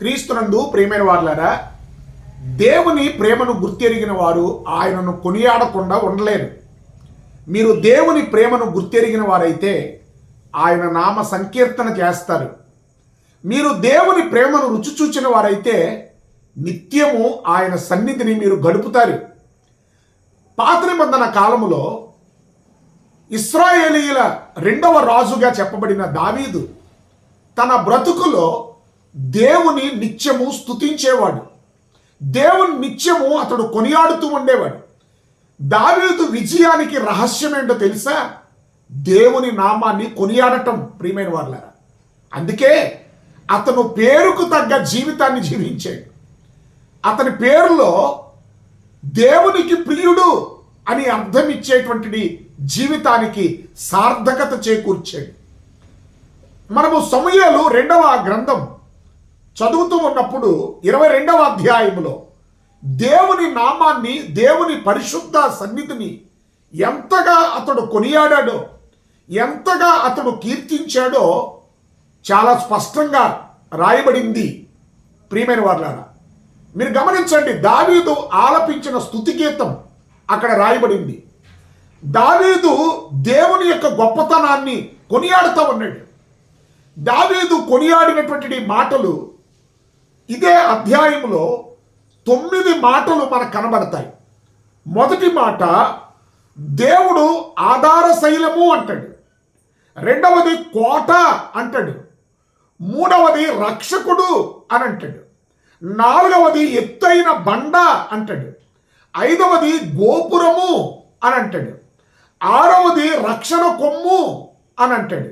క్రీస్తునందు ప్రేమైన వాళ్ళారా దేవుని ప్రేమను గుర్తెరిగిన వారు ఆయనను కొనియాడకుండా ఉండలేరు. మీరు దేవుని ప్రేమను గుర్తెరిగిన వారైతే ఆయన నామ సంకీర్తన చేస్తారు. మీరు దేవుని ప్రేమను రుచి చూచిన వారైతే నిత్యము ఆయన సన్నిధిని మీరు గడుపుతారు. పాత నిబంధన కాలములో ఇస్రాయేలీల రెండవ రాజుగా చెప్పబడిన దావీదు తన బ్రతుకులో దేవుని నిత్యము స్తుతించేవాడు. దేవుని నిత్యము అతడు కొనియాడుతూ ఉండేవాడు. దావీదు విజయానికి రహస్యం ఏంటో తెలుసా? దేవుని నామాన్ని కొనియాడటం ప్రియమైన వాళ్ళారా అందుకే అతను పేరుకు తగ్గ జీవితాన్ని జీవించాడు. అతని పేరులో దేవునికి ప్రియుడు అని అర్థం ఇచ్చేటువంటి జీవితానికి సార్థకత చేకూర్చాడు. మనము సమయాలు రెండవ గ్రంథం చదువుతూ ఉన్నప్పుడు ఇరవై రెండవ అధ్యాయములో దేవుని నామాన్ని దేవుని పరిశుద్ధ సన్నిధిని ఎంతగా అతడు కొనియాడాడో ఎంతగా అతడు కీర్తించాడో చాలా స్పష్టంగా రాయబడింది. ప్రియమైన వాళ్ళారా మీరు గమనించండి దావీదు ఆలపించిన స్థుతిగీతం అక్కడ రాయబడింది. దావీదు దేవుని యొక్క గొప్పతనాన్ని కొనియాడుతూ ఉన్నాడు. దావీదు కొనియాడినటువంటి మాటలు ఇదే అధ్యాయంలో తొమ్మిది మాటలు మనకు కనబడతాయి. మొదటి మాట దేవుడు ఆధార శైలము అంటాడు. రెండవది కోట అంటాడు. మూడవది రక్షకుడు అని అంటాడు. నాలుగవది ఎత్తైన బండ అంటాడు. ఐదవది గోపురము అని అంటాడు. ఆరవది రక్షణ కొమ్ము అని అంటాడు.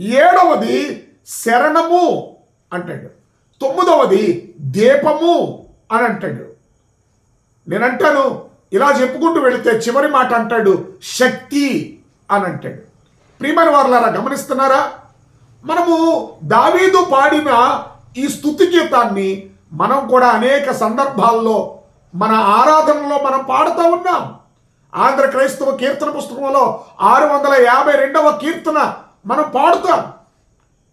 ఏడవది శరణము అంటాడు. తొమ్మిదవది దీపము అని అంటాడు. నేనంటాను ఇలా చెప్పుకుంటూ వెళితే చివరి మాట అంటాడు శక్తి అని అంటాడు. ప్రియమైన వారులారా గమనిస్తున్నారా? మనము దావీదు పాడిన ఈ స్థుతి గీతాన్ని మనం కూడా అనేక సందర్భాల్లో మన ఆరాధనలో మనం పాడుతూ ఉన్నాం. ఆంధ్ర క్రైస్తవ కీర్తన పుస్తకంలో ఆరు వందల యాభై రెండవ కీర్తన మనం పాడుతాం.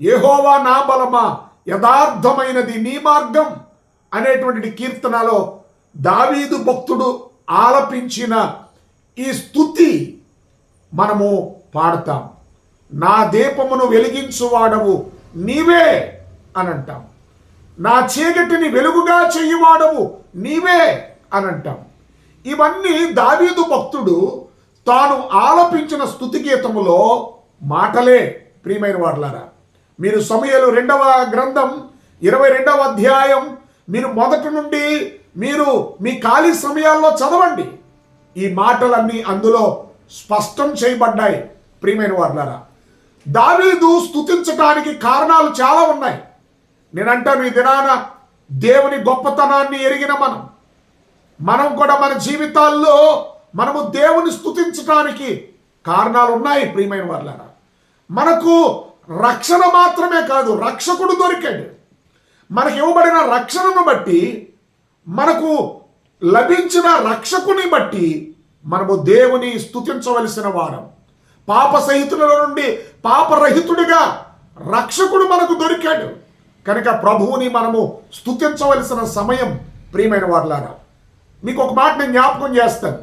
ఏహోవా నా బలమా యథార్థమైనది నీ మార్గం అనేటువంటి కీర్తనలో దావీదు భక్తుడు ఆలపించిన ఈ స్థుతి మనము పాడతాం. నా దీపమును వెలిగించువాడవు నీవే అని అంటాం నా చీకటిని వెలుగుగా చెయ్యువాడవు నీవే అని అంటాం ఇవన్నీ దావీదు భక్తుడు తాను ఆలపించిన స్థుతి గీతములో మాటలే ప్రియమైన వాడలారా మీరు సమయలు రెండవ గ్రంథం ఇరవై రెండవ అధ్యాయం మీరు మొదటి నుండి మీరు మీ ఖాళీ సమయాల్లో చదవండి. ఈ మాటలన్నీ అందులో స్పష్టం చేయబడ్డాయి. ప్రియమైన వారులారా దావీదు స్థుతించడానికి కారణాలు చాలా ఉన్నాయి. నేనంటాను ఈ దినాన దేవుని గొప్పతనాన్ని ఎరిగిన మనం మనం కూడా మన జీవితాల్లో మనము దేవుని స్తుతించడానికి కారణాలు ఉన్నాయి ప్రియమైన వాళ్ళారా మనకు రక్షణ మాత్రమే కాదు రక్షకుడు దొరికాడు. మనకి ఇవ్వబడిన రక్షణను బట్టి మనకు లభించిన రక్షకుని బట్టి మనము దేవుని స్తుతించవలసిన వారం. పాప సహితుల నుండి పాపరహితుడిగా రక్షకుడు మనకు దొరికాడు. కనుక ప్రభువుని మనము స్తుతించవలసిన సమయం ప్రియమైన వారులారా మీకు ఒక మాట నేను జ్ఞాపకం చేస్తాను.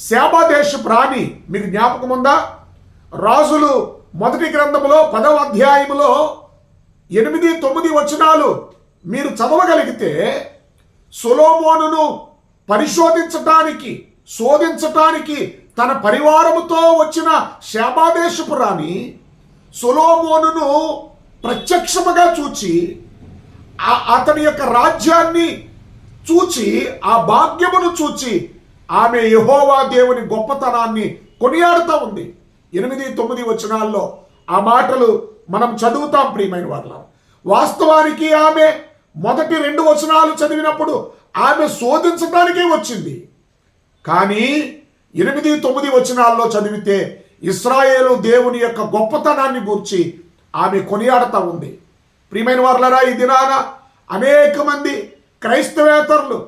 సేవాదేశ ప్రాణి మీకు జ్ఞాపకం ఉందా? రాజులు మొదటి గ్రంథములో పదవ అధ్యాయములో ఎనిమిది తొమ్మిది వచనాలు మీరు చదవగలిగితే సొలోమోనును పరిశోధించటానికి శోధించటానికి తన పరివారముతో వచ్చిన శాబాదేశపు రాణి సొలోమోనును ప్రత్యక్షముగా చూచి అతని యొక్క రాజ్యాన్ని చూచి ఆ భాగ్యమును చూచి ఆమె యహోవా దేవుని గొప్పతనాన్ని కొనియాడుతూ ఉంది. ఎనిమిది తొమ్మిది వచనాల్లో ఆ మాటలు మనం చదువుతాం ప్రియమైన వాళ్ళ వాస్తవానికి ఆమె మొదటి రెండు వచనాలు చదివినప్పుడు ఆమె శోధించడానికే వచ్చింది. కానీ ఎనిమిది తొమ్మిది వచనాల్లో చదివితే ఇస్రాయేలు దేవుని యొక్క గొప్పతనాన్ని గూర్చి ఆమె కొనియాడుతూ ఉంది. ప్రియమైన వారులరా ఈ దినాన అనేక మంది క్రైస్తవేతరులు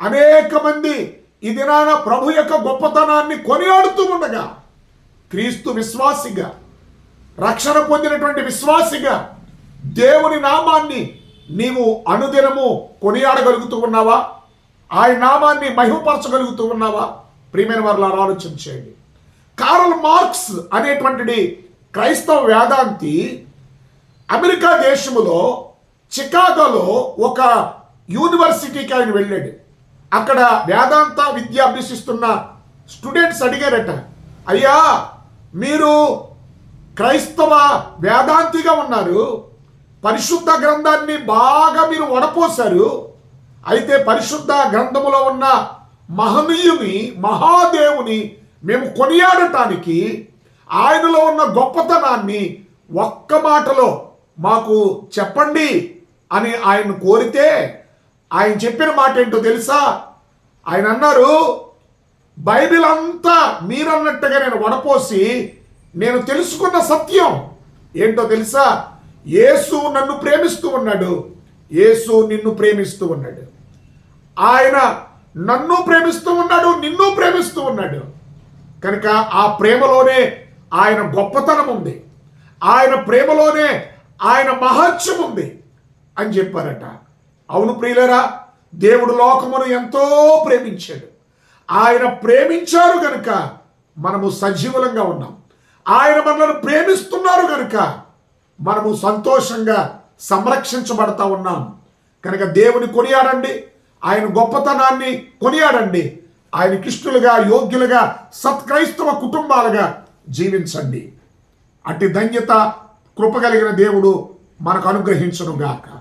అనేక మంది ఈ దినాన ప్రభు యొక్క గొప్పతనాన్ని కొనియాడుతూ ఉండగా క్రీస్తు విశ్వాసిగా రక్షణ పొందినటువంటి విశ్వాసిగా దేవుని నామాన్ని నీవు అనుదినము కొనియాడగలుగుతూ ఉన్నావా? ఆయన నామాన్ని మహిమపరచగలుగుతూ ఉన్నావా? ప్రియమైన వారిలో ఆలోచన చేయండి. కారల్ మార్క్స్ అనేటువంటిది క్రైస్తవ వేదాంతి అమెరికా దేశములో చికాగోలో ఒక యూనివర్సిటీకి ఆయన వెళ్ళాడు. అక్కడ వేదాంత విద్య అభ్యసిస్తున్న స్టూడెంట్స్ అడిగారట అయ్యా మీరు క్రైస్తవ వేదాంతిగా ఉన్నారు పరిశుద్ధ గ్రంథాన్ని బాగా మీరు వడపోశారు అయితే పరిశుద్ధ గ్రంథములో ఉన్న మహనీయుని మహాదేవుని మేము కొనియాడటానికి ఆయనలో ఉన్న గొప్పతనాన్ని ఒక్క మాటలో మాకు చెప్పండి అని ఆయన కోరితే ఆయన చెప్పిన మాట ఏంటో తెలుసా? ఆయన అన్నారు బైబిల్ అంతా మీరన్నట్టుగా నేను వడపోసి నేను తెలుసుకున్న సత్యం. ఏంటో తెలుసా? యేసు నన్ను ప్రేమిస్తూ ఉన్నాడు. యేసు నిన్ను ప్రేమిస్తూ ఉన్నాడు. ఆయన నన్ను ప్రేమిస్తూ ఉన్నాడు నిన్ను ప్రేమిస్తూ ఉన్నాడు. కనుక ఆ ప్రేమలోనే ఆయన గొప్పతనం ఉంది. ఆయన ప్రేమలోనే ఆయన మహత్యం ఉంది అని చెప్పారట. అవును ప్రియులరా దేవుడు లోకమును ఎంతో ప్రేమించాడు. ఆయన ప్రేమించారు కనుక మనము సజీవులంగా ఉన్నాం. ఆయన మనల్ని ప్రేమిస్తున్నారు కనుక మనము సంతోషంగా సంరక్షించబడతా ఉన్నాం. కనుక దేవుని కొనియాడండి. ఆయన గొప్పతనాన్ని కొనియాడండి. ఆయన కృష్ణులుగా యోగ్యులుగా సత్క్రైస్తవ కుటుంబాలుగా జీవించండి. అట్టి ధన్యత కృపగలిగిన దేవుడు మనకు అనుగ్రహించునుగాక.